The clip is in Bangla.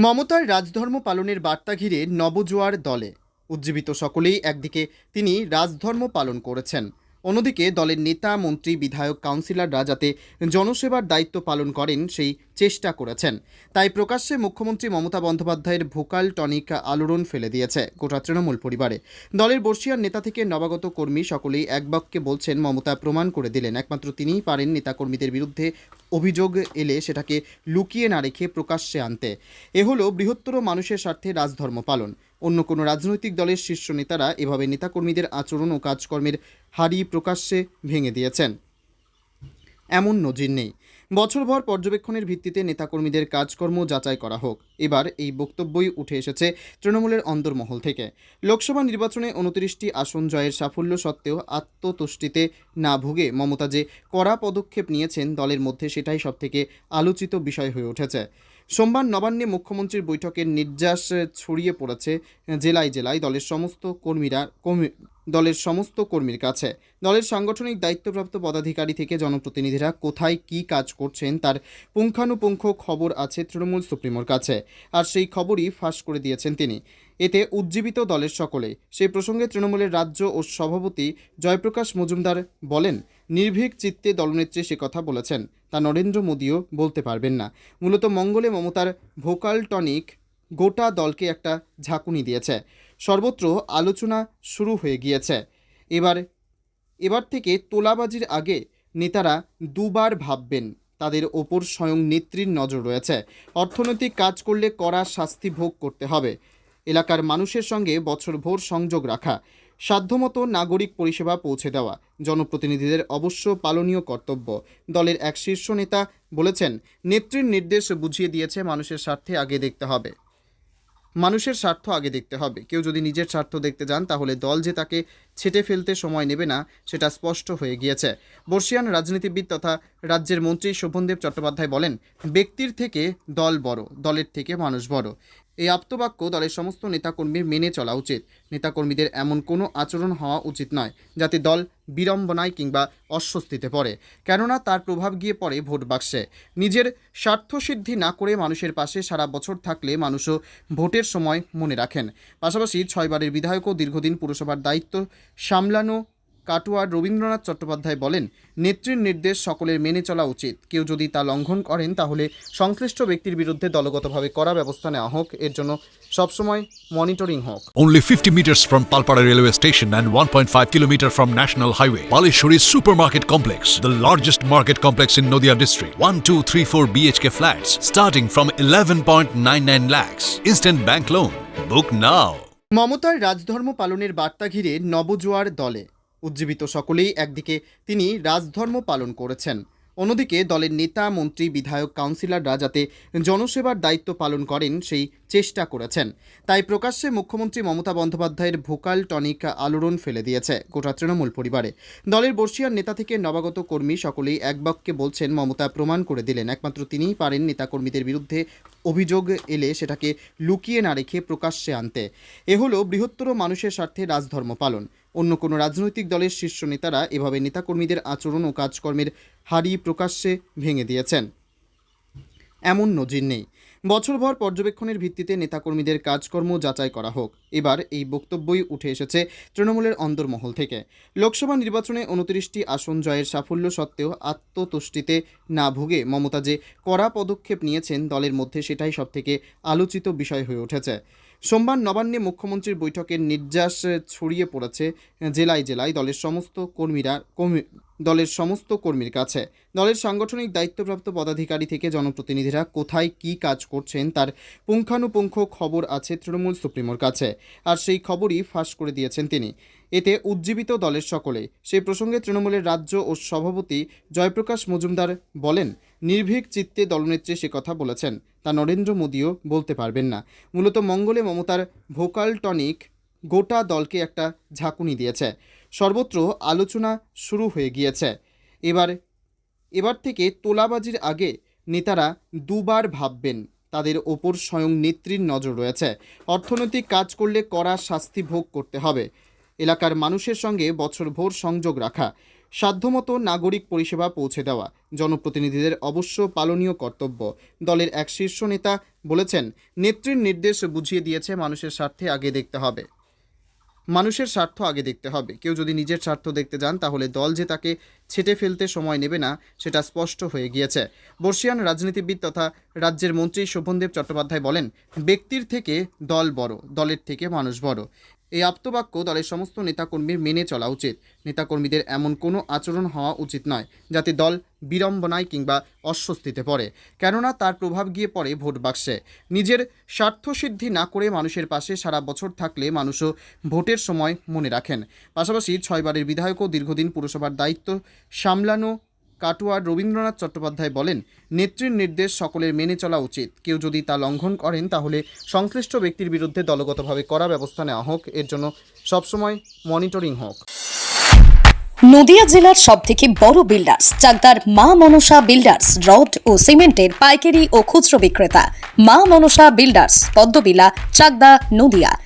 মমতার রাজধর্ম পালনের বার্তা ঘিরে নবজোয়ার দলে। উজ্জীবিত সকলেই একদিকে তিনি রাজধর্ম পালন করেছেন। অন্যদিকে দলের নেতা, মন্ত্রী, বিধায়ক, কাউন্সিলররা যাতে জনসেবার দায়িত্ব পালন করেন, সেই চেষ্টা করেছেন। তাই প্রকাশ্যে মুখ্যমন্ত্রী মমতা বন্দ্যোপাধ্যায়ের ভোকাল টনিক আলোড়ন ফেলে দিয়েছে গোটা তৃণমূল পরিবারে। দলের বর্ষিয়ার নেতা থেকে নবাগত কর্মী সকলেই এক বাক্যে বলছেন, মমতা প্রমাণ করে দিলেন। একমাত্র তিনিই পারেন নেতাকর্মীদের বিরুদ্ধে অভিযোগ এলে সেটাকে লুকিয়ে না রেখে প্রকাশ্যে আনতে। এ হলো বৃহত্তর মানুষের স্বার্থে রাজধর্ম পালন। অন্য কোনো রাজনৈতিক দলের শীর্ষ নেতারা এভাবে নেতাকর্মীদের আচরণ ও কাজকর্মের হারি প্রকাশ্যে ভেঙে দিয়েছেন। এমন নজির নেই। বছরভর পর্যবেক্ষণের ভিত্তিতে নেতাকর্মীদের কাজকর্ম যাচাই করা হোক। এবার এই বক্তব্যই উঠে এসেছে তৃণমূলের অন্দরমহল থেকে। লোকসভা নির্বাচনে উনত্রিশটি আসন জয়ের সাফল্য সত্ত্বেও আত্মতুষ্টিতে না ভুগে মমতা যে কড়া পদক্ষেপ নিয়েছেন দলের মধ্যে সেটাই সবথেকে আলোচিত বিষয় হয়ে উঠেছে। সোমবার নবান্নে মুখ্যমন্ত্রীর বৈঠকের নির্যাস ছড়িয়ে পড়েছে জেলায় জেলায় দলের সমস্ত কর্মীরা, কর্মী, দলের সমস্ত কর্মীর কাছে। দলের সাংগঠনিক দায়িত্বপ্রাপ্ত পদাধিকারী থেকে জনপ্রতিনিধিরা কোথায় কি কাজ করছেন তার পুঙ্খানুপুঙ্খ খবর আছে তৃণমূল সুপ্রিমোর কাছে। আর সেই খবরই ফাঁস করে দিয়েছেন তিনি। এতে উজ্জীবিত দলের সকলে। সেই প্রসঙ্গে তৃণমূলের রাজ্য ও সভাপতি জয়প্রকাশ মজুমদার বলেন, নির্ভীক চিত্তে দলনেত্রী সে কথা বলেছেন, তা নরেন্দ্র মোদীও বলতে পারবেন না। মূলত মঙ্গলে মমতার ভোকাল টনিক গোটা দলকে একটা ঝাঁকুনি দিয়েছে। সর্বত্র আলোচনা শুরু হয়ে গিয়েছে। এবার এবার থেকে তোলাবাজির আগে নেতারা দুবার ভাববেন, তাদের ওপর স্বয়ং নেত্রীর নজর রয়েছে। অর্থনৈতিক কাজ করলে কড়া শাস্তি ভোগ করতে হবে। এলাকার মানুষের সঙ্গে বছরভর সংযোগ রাখা, সাধ্যমতো নাগরিক পরিষেবা পৌঁছে দেওয়া, জনপ্রতিনিধিদের অবশ্য পালনীয় কর্তব্য। দলের এক শীর্ষ নেতা বলেছেন, নেত্রীর নির্দেশ বুঝিয়ে দিয়েছে, মানুষের স্বার্থে আগে দেখতে হবে। মানুষের স্বার্থ আগে দেখতে হবে। কেউ যদি নিজের স্বার্থ দেখতে যান, তাহলে দল যে তাকে ছেটে ফেলতে সময় নেবে না, সেটা স্পষ্ট হয়ে গিয়েছে। বর্ষিয়ান রাজনীতিবিদ তথা রাজ্যের মন্ত্রী শোভনদেব চট্টোপাধ্যায় বলেন, ব্যক্তির থেকে দল বড়, দলের থেকে মানুষ বড়। এই আপ্তবাক্য দলের সমস্ত নেতাকর্মীর মেনে চলা উচিত। নেতাকর্মীদের এমন কোনো আচরণ হওয়া উচিত নয়, যাতে দল বিড়ম্বনায় কিংবা অস্বস্তিতে পড়ে। কেননা তার প্রভাব গিয়ে পড়ে ভোট বাক্সে। নিজের স্বার্থসিদ্ধি না করে মানুষের পাশে সারা বছর থাকলে মানুষও ভোটের সময় মনে রাখেন। পাশাপাশি ছয়বারের বিধায়কও দীর্ঘদিন পুরসভার দায়িত্ব সামলানো কাটোয়ার রবীন্দ্রনাথ চট্টোপাধ্যায় বলেন নেত্রীর নির্দেশ সকলের মেনে চলা উচিত। কেউ যদি তা লঙ্ঘন করেন তাহলে সংশ্লিষ্ট ব্যক্তির বিরুদ্ধে দলগতভাবে করা ব্যবস্থা নেওয়া হোক। এর জন্য সবসময় মনিটরিং হোক। Only fifty metres from Palpara railway station and one point five kilometres from national highway Baleshwari super market complex the largest market complex in Nadia district one two three four BHK flats starting from eleven point nine nine lakhs instant bank loan book now মমতার রাজধর্ম পালনের বার্তা ঘিরে নবজোয়ার দলে। উজ্জীবিত সকলেই একদিকে তিনি রাজধর্ম পালন করেছেন। অন্যদিকে দলের নেতা, মন্ত্রী, বিধায়ক কাউন্সিলররা যাতে জনসেবার দায়িত্ব পালন করেন, সেই চেষ্টা করেছেন। তাই প্রকাশ্যে মুখ্যমন্ত্রী মমতা বন্দ্যোপাধ্যায়ের ভোকাল টনিক আলোড়ন ফেলে দিয়েছে গোটা তৃণমূল পরিবারে। দলের বর্ষিয়ার নেতা থেকে নবাগত কর্মী সকলেই এক বাক্যে বলছেন, মমতা প্রমাণ করে দিলেন। একমাত্র তিনিই পারেন নেতাকর্মীদের বিরুদ্ধে অভিযোগ এলে সেটাকে লুকিয়ে না রেখে প্রকাশ্যে আনতে। এ হলো বৃহত্তর মানুষের স্বার্থে রাজধর্ম পালন। অন্য কোনো রাজনৈতিক দলের শীর্ষ নেতারা এভাবে নেতাকর্মীদের আচরণ ও কাজকর্মের হারি প্রকাশ্যে ভেঙে দিয়েছেন। এমন নজির নেই। বছরভর পর্যবেক্ষণের ভিত্তিতে নেতাকর্মীদের কাজকর্ম যাচাই করা হোক। এবার এই বক্তব্যই উঠে এসেছে তৃণমূলের অন্দরমহল থেকে। লোকসভা নির্বাচনে উনত্রিশটি আসন জয়ের সাফল্য সত্ত্বেও আত্মতুষ্টিতে না ভুগে মমতা যে কড়া পদক্ষেপ নিয়েছেন দলের মধ্যে সেটাই সবথেকে আলোচিত বিষয় হয়ে উঠেছে। সোমবার নবান্নে মুখ্যমন্ত্রীর বৈঠকের নির্যাস ছড়িয়ে পড়েছে জেলায় জেলায় দলের সমস্ত কর্মীরা, কর্মী, দলের সমস্ত কর্মীর কাছে। দলের সাংগঠনিক দায়িত্বপ্রাপ্ত পদাধিকারী থেকে জনপ্রতিনিধিরা কোথায় কি কাজ করছেন তার পুঙ্খানুপুঙ্খ খবর আছে তৃণমূল সুপ্রিমোর কাছে। আর সেই খবরই ফাঁস করে দিয়েছেন তিনি। এতে উজ্জীবিত দলের সকলে। সেই প্রসঙ্গে তৃণমূলের রাজ্য ও সভাপতি জয়প্রকাশ মজুমদার বলেন, নির্ভীক চিত্তে দলনেত্রী সে কথা বলেছেন, তা নরেন্দ্র মোদীও বলতে পারবেন না। মূলত মঙ্গলে মমতার ভোকাল টনিক গোটা দলকে একটা ঝাঁকুনি দিয়েছে। সর্বত্র আলোচনা শুরু হয়ে গিয়েছে। এবার এবার থেকে তোলাবাজির আগে নেতারা দুবার ভাববেন, তাদের ওপর স্বয়ং নেত্রীর নজর রয়েছে। অর্থনৈতিক কাজ করলে কড়া শাস্তি ভোগ করতে হবে। এলাকার মানুষের সঙ্গে বছরভর সংযোগ রাখা, সাধ্যমতো নাগরিক পরিষেবা পৌঁছে দেওয়া, জনপ্রতিনিধিদের অবশ্য পালনীয় কর্তব্য। দলের এক শীর্ষ নেতা বলেছেন, নেত্রীর নির্দেশ বুঝিয়ে দিয়েছে, মানুষের স্বার্থে আগে দেখতে হবে। মানুষের স্বার্থ আগে দেখতে হবে। কেউ যদি নিজের স্বার্থ দেখতে যান, তাহলে দল যে তাকে ছেটে ফেলতে সময় নেবে না, সেটা স্পষ্ট হয়ে গিয়েছে। বর্ষিয়ান রাজনীতিবিদ তথা রাজ্যের মন্ত্রী শোভনদেব চট্টোপাধ্যায় বলেন, ব্যক্তির থেকে দল বড়, দলের থেকে মানুষ বড়। এই আপ্তবাক্য দলের সমস্ত নেতাকর্মীর মেনে চলা উচিত। নেতাকর্মীদের এমন কোনো আচরণ হওয়া উচিত নয়, যাতে দল বিড়ম্বনায় কিংবা অস্বস্তিতে পড়ে। কেননা তার প্রভাব গিয়ে পড়ে ভোট বাক্সে। নিজের স্বার্থসিদ্ধি না করে মানুষের পাশে সারা বছর থাকলে মানুষও ভোটের সময় মনে রাখেন। পাশাপাশি ছয়বারের বিধায়কও দীর্ঘদিন পুরসভার দায়িত্ব সামলানো কাটুয়ার রবীন্দ্রনাথ চট্টোপাধ্যায় বলেন, নেত্রীর নির্দেশ সকলের মেনে চলা উচিত। কেউ যদি তা লঙ্ঘন করেন, তাহলে সংশ্লিষ্ট ব্যক্তির বিরুদ্ধে দলগতভাবে করা ব্যবস্থা নেওয়া হোক। এর জন্য সবসময় মনিটরিং হোক। নদিয়া জেলার সব থেকে বড় বিল্ডার্স চাকদার মা মনসা বিল্ডার্স রড ও সিমেন্টের পাইকারি ও খুচরো বিক্রেতা। মা মনসা বিল্ডার্স পদ্মবিলা, চাকদা, নদিয়া।